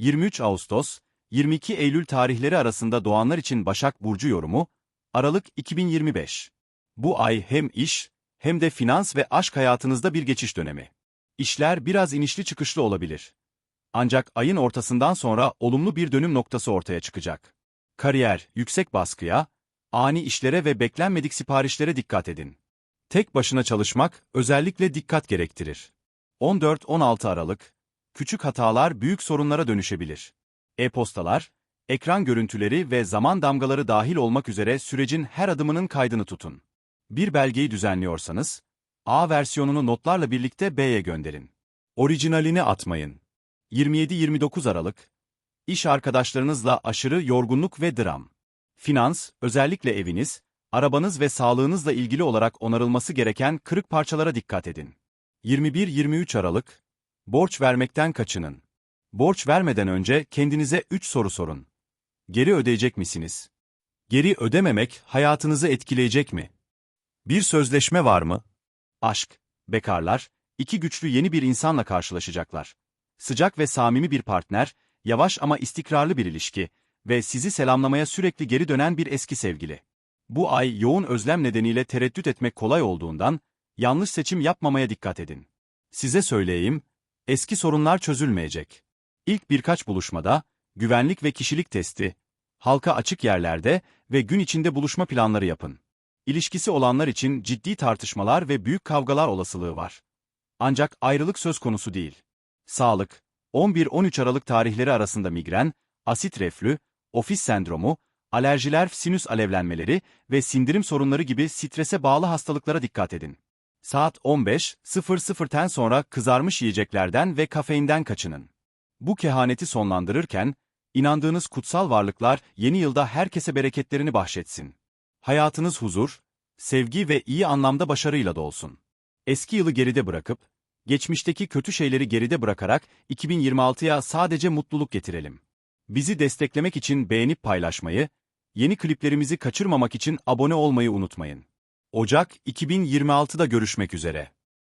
23 Ağustos, 22 Eylül tarihleri arasında doğanlar için Başak Burcu yorumu, Aralık 2025. Bu ay hem iş, hem de finans ve aşk hayatınızda bir geçiş dönemi. İşler biraz inişli çıkışlı olabilir. Ancak ayın ortasından sonra olumlu bir dönüm noktası ortaya çıkacak. Kariyer, yüksek baskıya, ani işlere ve beklenmedik siparişlere dikkat edin. Tek başına çalışmak özellikle dikkat gerektirir. 14-16 Aralık, küçük hatalar büyük sorunlara dönüşebilir. E-postalar, ekran görüntüleri ve zaman damgaları dahil olmak üzere sürecin her adımının kaydını tutun. Bir belgeyi düzenliyorsanız, A versiyonunu notlarla birlikte B'ye gönderin. Orijinalini atmayın. 27-29 Aralık, iş arkadaşlarınızla aşırı yorgunluk ve dram. Finans, özellikle eviniz, arabanız ve sağlığınızla ilgili olarak onarılması gereken kırık parçalara dikkat edin. 21-23 Aralık, borç vermekten kaçının. Borç vermeden önce kendinize 3 soru sorun. Geri ödeyecek misiniz? Geri ödememek hayatınızı etkileyecek mi? Bir sözleşme var mı? Aşk, bekarlar, iki güçlü yeni bir insanla karşılaşacaklar. Sıcak ve samimi bir partner, yavaş ama istikrarlı bir ilişki ve sizi selamlamaya sürekli geri dönen bir eski sevgili. Bu ay yoğun özlem nedeniyle tereddüt etmek kolay olduğundan, yanlış seçim yapmamaya dikkat edin. Size söyleyeyim, eski sorunlar çözülmeyecek. İlk birkaç buluşmada, güvenlik ve kişilik testi, halka açık yerlerde ve gün içinde buluşma planları yapın. İlişkisi olanlar için ciddi tartışmalar ve büyük kavgalar olasılığı var. Ancak ayrılık söz konusu değil. Sağlık, 11-13 Aralık tarihleri arasında migren, asit reflü, ofis sendromu, alerjiler, sinüs alevlenmeleri ve sindirim sorunları gibi strese bağlı hastalıklara dikkat edin. Saat 15.00'ten sonra kızarmış yiyeceklerden ve kafeinden kaçının. Bu kehaneti sonlandırırken, inandığınız kutsal varlıklar yeni yılda herkese bereketlerini bahşetsin. Hayatınız huzur, sevgi ve iyi anlamda başarıyla dolsun. Eski yılı geride bırakıp, geçmişteki kötü şeyleri geride bırakarak 2026'ya sadece mutluluk getirelim. Bizi desteklemek için beğenip paylaşmayı, yeni kliplerimizi kaçırmamak için abone olmayı unutmayın. Ocak 2026'da görüşmek üzere.